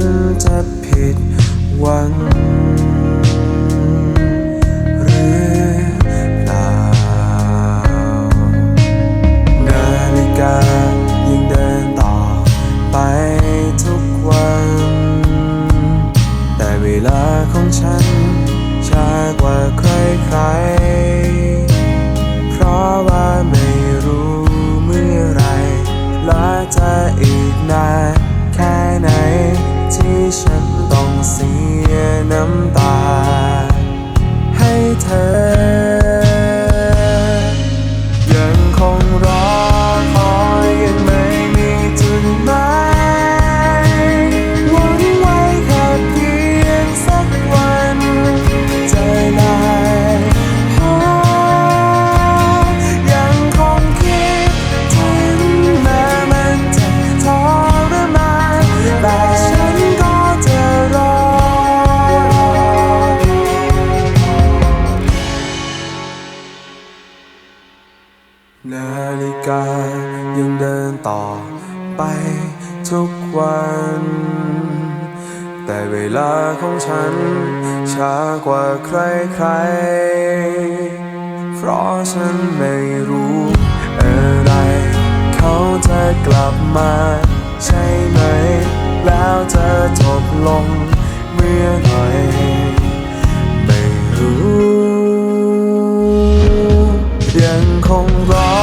นจะผิดหวัง หรือเปล่า นาฬิกายังเดินต่อไปทุกวัน แต่เวลาของฉันช้ากว่าใครๆ ฉันต้องเสียน้ำตา ให้เธอ ต่อไปทุกวัน แต่เวลาของฉัน ช้ากว่าใครๆ เพราะฉันไม่รู้อะไร เขาจะกลับมา ใช่ไหม แล้วจะจบลงเมื่อไหร่ไม่รู้ ยังคงรอ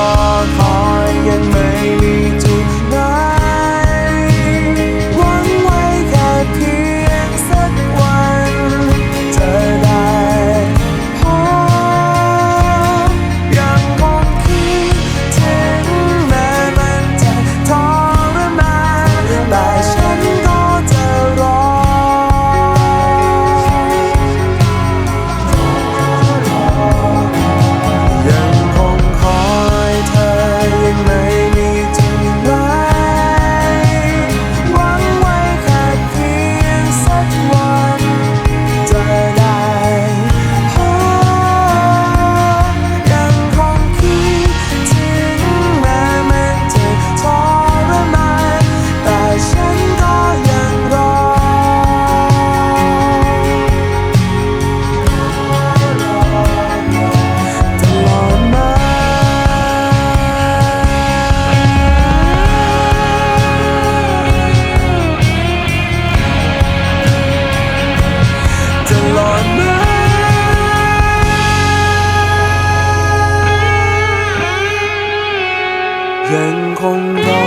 ยังคงรอ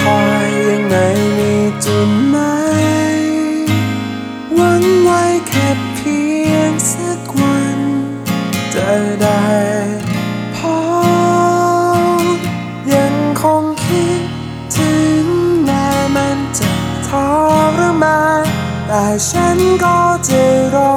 คอยยังไม่มีจุดหมายหวังไว้แค่เพียงสักวันจะได้พบยังคงคิดถึงแม้มันจะทรมานแต่ฉันก็จะรอ